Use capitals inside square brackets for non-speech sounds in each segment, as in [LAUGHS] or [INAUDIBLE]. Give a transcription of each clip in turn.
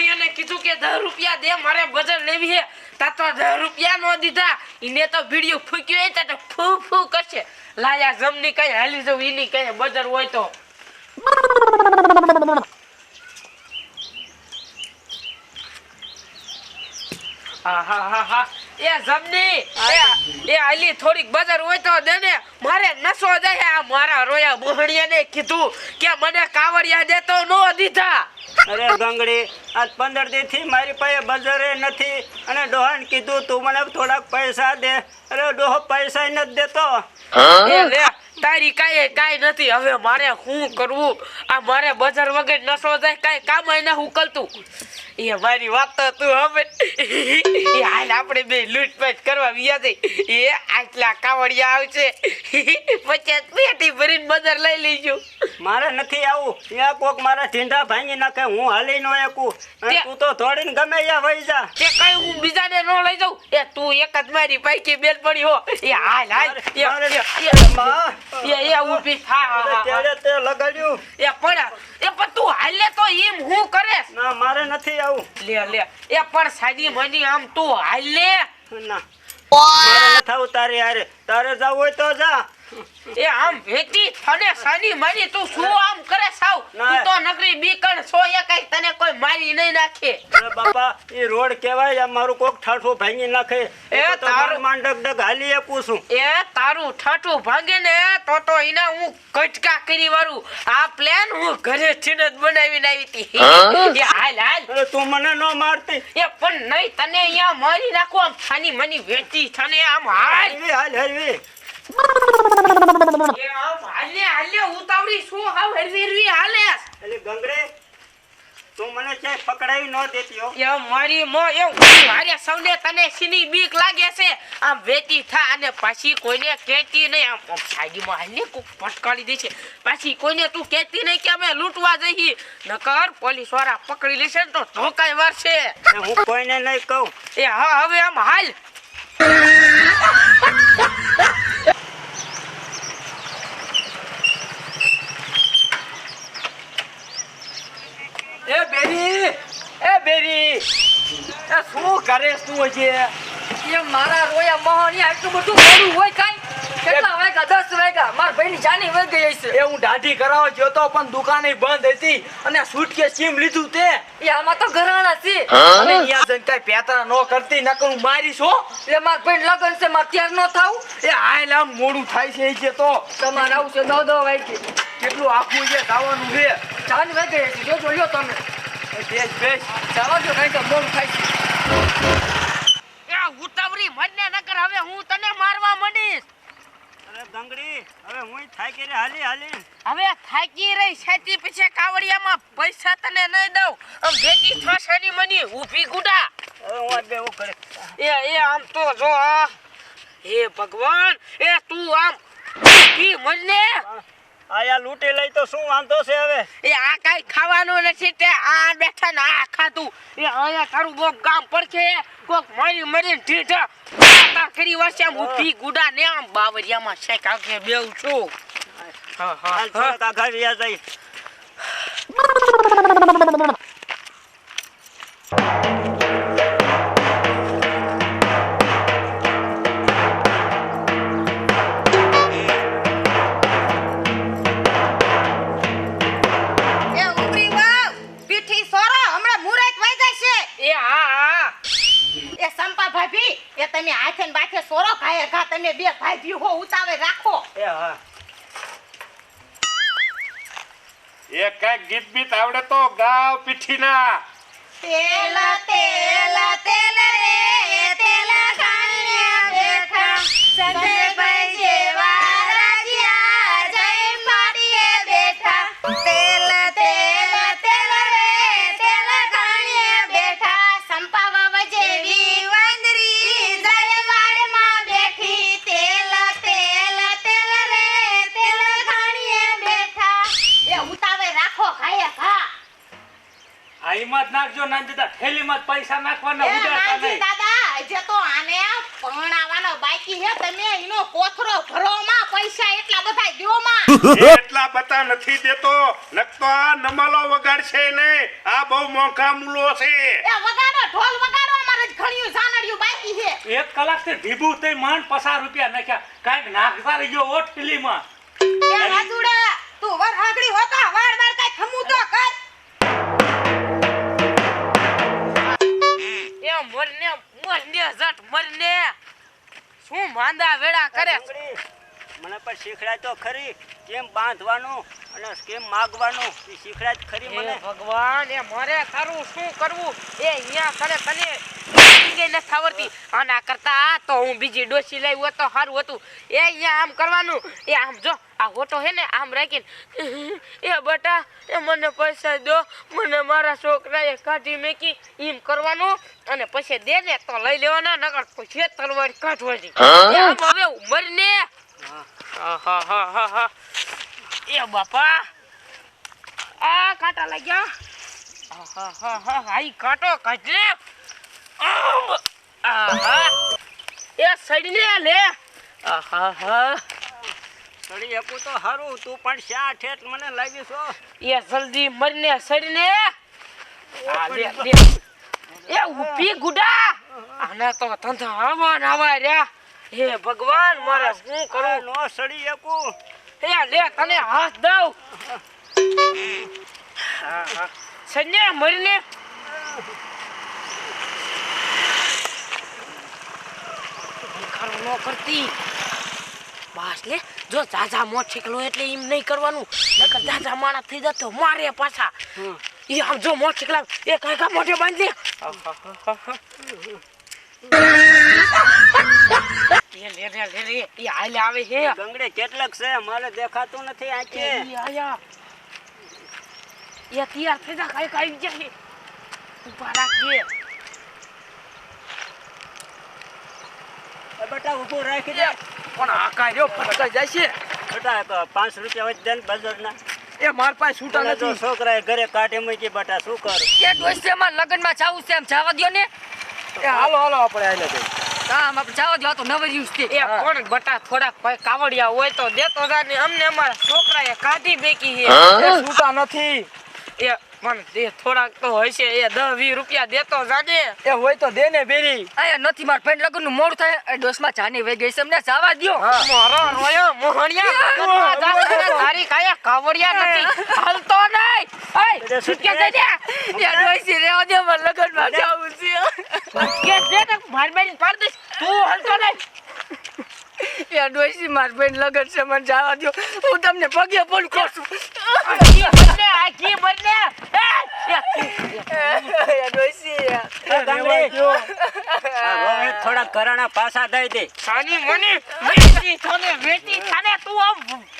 કાવડિયાને કીધું કે દસ રૂપિયા દે, મારે બજાર લેવી છે. તા દસ રૂપિયા નો દીધા. એને તો વીડિયો ફૂક્યો હોય તો ફૂ ફૂ કરશે. લાયા જમની કઈ હાલી જવું એની કઈ બજર હોય તો. થોડીક બજાર હોય તો દે ને. મારે નસો જાય આ મારા રોયા મોહણિયાને કીધું કે મને કાવડિયા દેતો નો દીધા. અરે ગંગડી આજ પંદર દીથી મારી પાસે બજારે નથી અને ડોહાને કીધું તું મને થોડાક પૈસા દે. અરે ડોહો પૈસા નથી દેતો. તારી કાંઈ કાંઈ નથી. હવે મારે શું કરવું? આ મારે બજાર વગર નસો જાય કાંઈ કામ એને ઉકલતું. એ મારી વાત તો તું હવે હાલ આપણે બે લૂંટપાટ કરવા વ્યા જઈ એ આટલા કાવડિયા આવશે. પછી પેટી ભરીને બજાર લઈ લઈશું. મારે નથી આવું. ત્યાં કોક મારા ઢીંઢા ભાંગી નાખે હું હાલી નો એકું તું તો થોડીને ગમે યા વહી જા. તે કઈ હું બીજાને નો લઈ જાઉં. એ તું એક જ મારી પૈકી બેલ પડી હો. એ હાલ હાલ. એ- એ- એ- ઊભી. હા હા. ત્યારે તે લગાડ્યું. એ પણ એ પણ તું હાલે તો એમ હું કરે? ના મારે નથી આવું. લે લે. એ પણ સાદી મની આમ તું હાલે. ના. મારે નથી આવું તારે હારે. તારે જવું હોય તો જા. એ આમ વેતી અને સાની મારી તું શું આમ કરે સાવ? તું તો નકરી બીકણ છો એ કઈ તને કોઈ મારી નહીં નાખે. અરે બાપા એ રોડ કહેવાય આ મારું કોક ઠાઠું ભાંગી નાખે. એ એ તારું- માંડક ડગ હાલી આપું છું. એ તારું ઠાઠું ભાંગે ને તો તો એના હું કટકા કરી વાળું. આ પ્લાન હું ઘરે થી જ બનાવીને આવી હતી. એ હાલ હાલ. તું મને ન મારતી. એ પણ નહીં તને અહીંયા મારી નાખું આમ સાની મની વેચી છે આમ હાલ. હાલ એ હાલે. પાછી કોઈને પાછી કોઈને તું કેતી નહીં કે અમે લૂંટવા જઈએ નકર પોલીસવાળા પકડી લેશે તો ધોકાઈ વારશે હું કોઈને નહીં કહું એ હા, હવે આમ હાલ. બેરી એ બેરી એ શું કરે તું છે એ મારા રોયા મહોની આટલું બધું મોડું હોય કાંઈ? કેટલા વાગ્યા દસ વાગ્યા? મારા ભાઈની જાની વહી ગઈ છે એ હું દાઢી કરાવવા ગયો તો પણ દુકાને બંધ હતી અને સુટકેસ સીમ લીધું તે. એ આમાં તો ઘરાણા છે. અને અહીંયા જઈને કઈ પેતરા ન કરતી નકર હું મારીશ હો. એટલે મારા ભાઈ લગન છે મારે ત્યાર ન થાવ એ હાલ લામ મોડું થાય છે એ છે તો. તમારે આવું છે દો દો વાગી કેટલું આખું છે ખાવાનું છે. જાની વહી ગઈ છે જોજો લ્યો તમે. એ બેસ બેસ ચાલો જો કાંઈ તો હવે હું તને મારવા માંડીશ અરે ગંગડી હવે હું થાકી રે હાલી હાલી હવે થાકી રહી છેતી પછી કાવડિયામાં પૈસા તને નહીં દઉં આમ ભેટી થશની મની હું બેવું કરે એ એ આમ તો જો આ હે ભગવાન, એ તું આમ કી મને આયા લૂંટી લઈ તો શું વાંધો છે હવે? એ આ કાઈ ખાવાનું નથી તે આ બેઠા ને આ ખાતું એ આયા તારું બહુ કામ પડશે કોક મરી મરી ઢીઢા પાતા કરી વર્ષે આમ ઊભી ગુડા ને આમ બાવરિયામાં છે કાકે બેવ છું. હા હા હા. આઘા વ્યા એ સોરો ખાય ખા તમે બે ભાભી હો ઉતાવે રાખો. એ હા. એ કઈ ગીત બીત આવડે તો ગાવ પીઠીના. તેલ તેલ તેલ રે તેલ ખાણ્યા બેઠા. સંજયભાઈ આ હિંમત નાખજો ના જતા થેલીમાં જ પૈસા નાખવાના ઉડાડતા નહીં. દાદા જે તો આને પરણાવાનો બાકી હે તમે એનો કોથરો ભરો માં પૈસા એટલા બધા દ્યો માં. [LAUGHS] એટલા બતા નથી દેતો નકતો આ નમાલો વગાડશે ને આ બહુ મોંઘા મૂલો છે. એ વગાડો ઢોલ વગાડો અમારે જ ઘણિયું જાનડ્યું બાકી છે. એક કલાકથી ઢીબું થઈ માંડ પસાર રૂપિયા નાખ્યા. કાંઈક નાખતા રહીજો ઓટ કિલીમાં એ રાજુડા તું વર આગળી હોતા વાર વાર કાઈ ખમું તો કર. એ મરને મરને જટ મરને. શું માંદા વેડા કરે? મને પણ શીખડાય તો ખરી. કેમ બાંધવાનું અને કેમ માગવાનું? એ શીખડાય તો ખરી મને. ભગવાન એ મારે તારું શું કરવું? એ અહીંયા કરે તને ઈ નથી આવડતી. આના કરતા તો હું બીજી ડોસી લઈ હોત તો સારું હતું. એ અહીંયા આમ કરવાનું. એ આમ જો આ હોટો હે ને આમ રાખીને [LAUGHS] એ બટા એ મને પૈસા દો. મને મારા છોકરાએ કાઢી મેકી એમ કરવાનું. અને પછી દે ને તો લઈ લેવાના નકર પછી તલવાર કાઢવાની. હવે ઉંમરને આહાહાહાહા. એ બાપા. આ કાંટા લાગ્યા આઈ કાંટો કાઢ લે આમ. આહા. એ સડીને લે. ચડી આપું તો સારું તું પણ શા ઠેઠ મને લાવી છો એ જલ્દી મરીને સડીને. એ ઊભી ગુડા. આના તો ધંધા આવા ને આવા રહ્યા. હે ભગવાન મારે શું કરું? નો સડી શકું? હે લે તને હાથ દઉં. સંજય મરીને. ભિખારો ન કરતી. બસ લે જો ઝાઝા મોટરસાઇકલ એટલે એમ નહીં કરવાનું. નકર ઝાઝા માણસ થઈ જતો મારે પાછા. એ આમ જો આમ, એ કઈ કા મોઢે બાંધી લે લે લે લે લે એ હાલે આવે હે ગંગડે કેટલાક છે મારે દેખાતું નથી આંખે એ આયા. એ તૈયાર થઈ જા કાંઈ કાંઈ જાય ઊભા રાખજે. બેટા ઊભું રાખી દે. પણ આ ફટકાઈ જાય છે. બેટા પાંચ રૂપિયા વચ્ચે દે ને બજારના. એ માર પાસે છૂટા નથી. છોકરાએ ઘરે કાઢી મૂકી બેટા શું કરું? એ ડોસીમાં લગ્નમાં જાવું છે એમ જવા દ્યો ને. એ હાલો હાલો આપણે જઈએ. આપણે જવા દ્યો આ તો નવરી છે એ પણ બટા થોડાક ભાઈ કાવડિયા હોય તો દેતો જા ને અમને અમારા છોકરાએ કાઢી બેકી છે. એ છૂટા નથી. એ પણ એ થોડાક તો હશે એ દસ વીસ રૂપિયા દેતો જાને એ હોય તો દે ને બેરી. નથી માર ફ્રેન્ડ લગ્નનું મોડું થાય. એ ડોસમાં જાની વહી ગઈ છે અમને જવા દ્યો. મારો રોયો મોહણિયા. લગનમાં જાશે ને તારી કાયા કાવડિયા નથી. હાલતો નહીં. એ દઈ દે એ ડોસી રેવા દે માર લગ્નમાં જાવું છે. દે મારી બેન પાડ દઈશ તું હાલતો નહીં એ ડોસી માર બેન લગન છે મને જવા દ્યો હું તમને પગે પણ ખોશું બંને બંને ડોસી થોડા ઘરાણા પાછા દઈ દે સાની મની વેચી તું આમ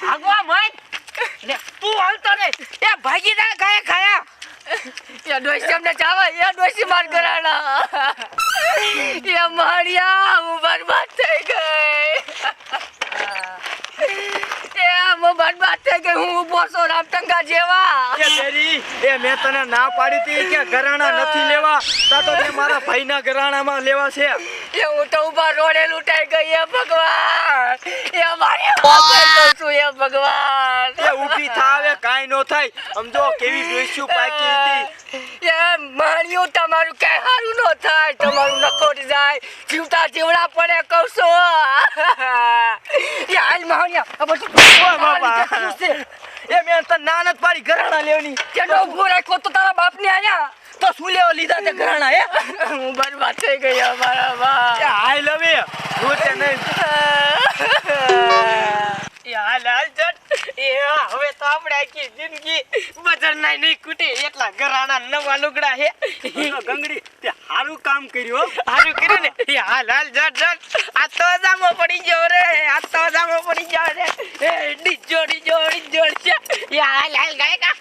ભાગવા મત તું હાલતો નહીં એ ભાગી ના ખાયા ખાયા [LAUGHS] એ ડોસી અમને જવા એ ડોસી માર કરાણા એ [LAUGHS] મારિયા હું બરબાદ થઈ ગઈ. [LAUGHS] એ હું બરબાદ થઈ ગઈ, હું ઊભો છું રામટંગા જેવા. એ બેરી એ મેં તને ના પાડી હતી કે ઘરાણા નથી લેવા. તા તો તે મારા ભાઈના ઘરાણામાં લેવા છે. એ હું તો ઊભા રોડે લૂંટાઈ ગઈ એ ભગવાન. એ મારી કરું છું એ ભગવાન. એ ઊભી થાવે કાંઈ નો થાય. સમજો કેવી ડોસ્યું પાકી હતી. એ માણ્યું તમારું કે સારું ન થાય તમારું નકોટ જાય. જીવતા જીવડા પડે કહું છું એ હાલ માણ્યા. આ બધું બાપા. એ મેં તને નાનત પાડી ઘરાણા લેવાની. કેનો ઊભો રાખ્યો તો તારા બાપને આયા. તો શું લેવા લીધા તે ઘરાણા હે? હું બરબાદ થઈ ગઈ અમારા એ બા હાય લવે રોતે નહીં. એ હાલ હાલ જટ એ હવે તો આપણે આખી જિંદગી બજાર નાય નહીં કૂટી એટલા ઘરાણા નવા લુગડા હે? ગંગડી તે સારું કામ કર્યું હો. હારું કર્યું ને? એ હાલ હાલ જટ જટ આ તો જામો પડી ગયો રે. આ તો જામો પડી ગયો રે. એ ડીજો ડીજો ડીજો છે. એ હાલ હાલ ગાય કા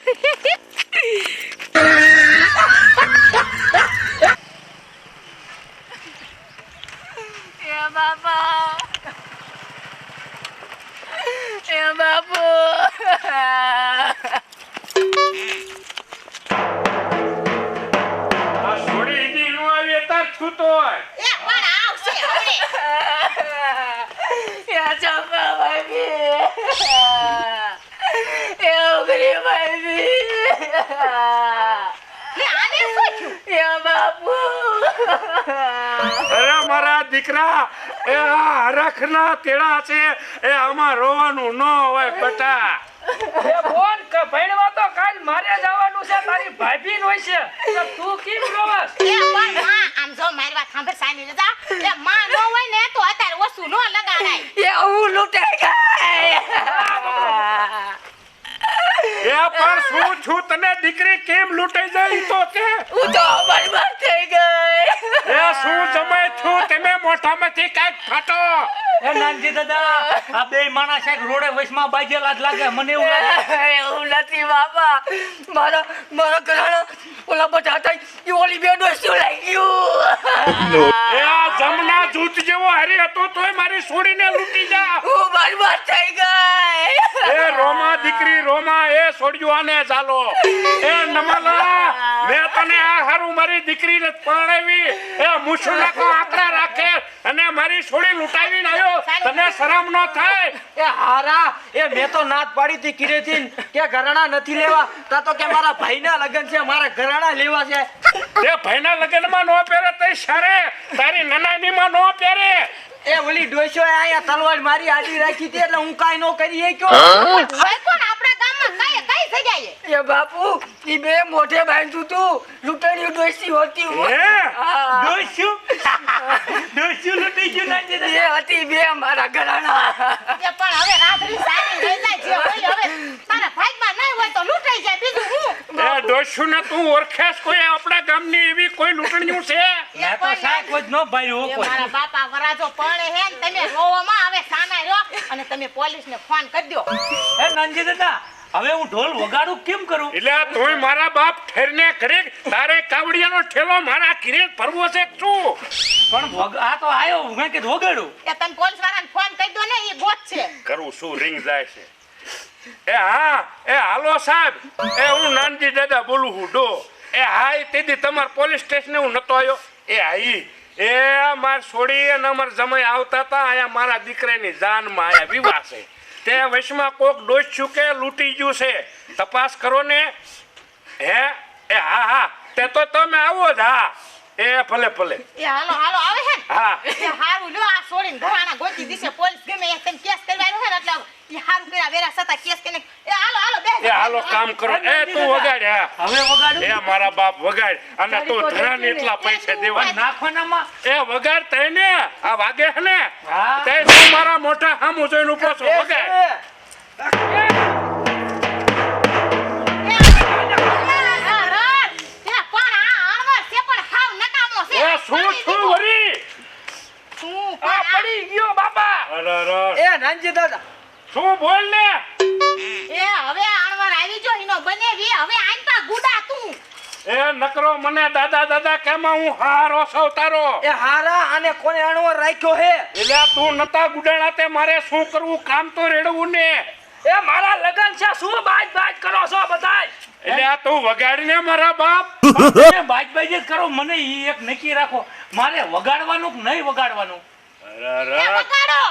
અરે મારા દીકરા એ આ હરખના તેડા છે એ આમાં રોવાનું ન હોય બટા. એ બોન કે ભણવા તો કાલ મારે જવાનું છે તારી ભાભી નો છે. તો તું કેમ રોવસ એ પણ માં આમ જો મારી વાત સાંભળ સાની રજા એ માં નો હોય ને તો અત્યારે ઓછું નો લગાડાય. એ હું લૂંટાઈ ગઈ. એ પણ શું છું તને દીકરી કેમ લૂંટાઈ જાય તો કે. હું તો બરબાદ થઈ ગઈ. શું જમાય છું તમે મોઢામાંથી કાંઈક ફાટો. એ નાનજી દાદા આ બે માણસ એક રોડે વચમાં બાજેલા જ લાગે. મને એવું લાગે. એવું નથી બાપા. મારો મારો ઘરાણો ઓલા બધા હતા એ ઓલી બે શું લઈ ગયું એ આ જમના જૂથ જેવો હરી હતો તોય મારી છોડીને લૂંટી જા. હું બરબાદ થઈ ગઈ. એ રોમા દીકરી રોમા એ છોડ્યું આને ચાલો. એ નમલા મેં તને આ હારું મારી દીકરીને પરણાવી. એ મુસુલા કો આંકડા રાખે અને મારી છોડી લૂંટાવીને આવ્યો. તને શરમ ન થાય. એ હારા એ મેં તો નાત પાડી હતી કિરેથી કે ઘરાણા નથી લેવા. તા તો કે મારા ભાઈના લગ્ન છે મારા ઘરાણા લેવા છે. તે ભાઈના લગ્નમાં નો પહેરે તે શરે તારી નનાનીમાં નો પહેરે. એ ઓલી ડોશો આયા તલવાર મારી આડી રાખી હતી એટલે હું કાઈ નો કરી શક્યો. હવે કોણ આપણા ગામમાં કઈ કઈ જાય એ બાપુ ઈ બે મોઢે બાંધ્યું તું. લૂંટણી ડોસી હોતી હે? હા. ડોસ્યું ડોસ્યું લૂંટી ગયું નાનજી દાદા એ હતી બે મારા ઘરાણા. એ પણ હવે રાત્રિ સારી રહી જાય જે હોય હવે તારા ભાગમાં નહીં હોય તો લૂંટાઈ જાય બીજું હું? એ ડોશુને તું ઓળખેસ કોઈ આપણા ગામની એવી કોઈ લૂંટણીયું છે? મેં તો સાહેબ કોઈ ન ભાર્યું હો કોઈ. મારા બાપા વરાજો પરણે હે ને તમે રોવામાં હવે સાના રહ્યો અને તમે પોલીસને ફોન કરી દો એ નંજી દાદા હવે હું ઢોલ વગાડું કેમ કરું? એટલે આ તોય મારા બાપ ઠેરને કરે તારે કાવડિયાનો ઠેલો મારા ઘીરે ભરવો છે શું પણ વગ- આ તો આયો મેં કે વગાડું? એ તમે પોલીસ વાળાને ફોન કરી દો ને એ ગોત છે. કરું શું રિંગ જાય છે. એ હા એ હાલો સાહેબ એ હું નાનજી દાદા બોલું છું ડો. એ હાય તેથી તમાર પોલીસ સ્ટેશને હું નતો આવ્યો એ હાઈ એ માર છોડી અને અમાર જમાઈ આવતા હતા અહીંયા મારા દીકરાની જાનમાં આયા વિવાહ છે. તે વશમાં કોક ડોસ કે લૂંટી ગયું છે. તપાસ કરો ને. હે? એ હા હા. તે તો તમે આવો જ હા. એ ભલે ભલે. એ હાલો હાલો આવે છે હા. એ હારું લ્યો આ છોડીને ઘરાણા ગોતી દીશે પોલીસ ગમે એ તમે કેસ કરવાનો છે એટલે હારું કર્યા વેરા છતાં કેસ કરીને એ હાલો હાલો બે એ હાલો કામ કરો. એ તું વગાડ હા. હવે વગાડું? એ મારા બાપ વગાડ. અને તું ધરાને એટલા પૈસા દેવા નાખવાનામાં? એ વગાડ તઈ ને આ વાગે હે ને? હા. તે તું મારા મોટા હામું જોઈને ઊભો છો. વગાડ. શું છું વરી? શું પડી ગયો બાપા. અરે અરે. એ નાનજી દાદા શું બોલ ને? એ હવે આણવાર આવી જો એનો બને વી હવે આનતા ગુડા તું. એ નકરો મને દાદા દાદા કેમાં હું હારો સૌ તારો? એ હારા અને કોને અણવર રાખ્યો હે? એટલે તું નતા ગુડાણા તે મારે શું કરવું કામ તો રેડવું ને. એ મારા લગન છે શું બાજ બાજ કરો છો બધાય? એટલે આ તું વગાડીને મારા બાપ. તમે બાજ બાજ જ કરો મને ઈ એક નક્કી રાખો. મારે વગાડવાનું કે નહીં વગાડવાનું? અરે અરે. વગાડો.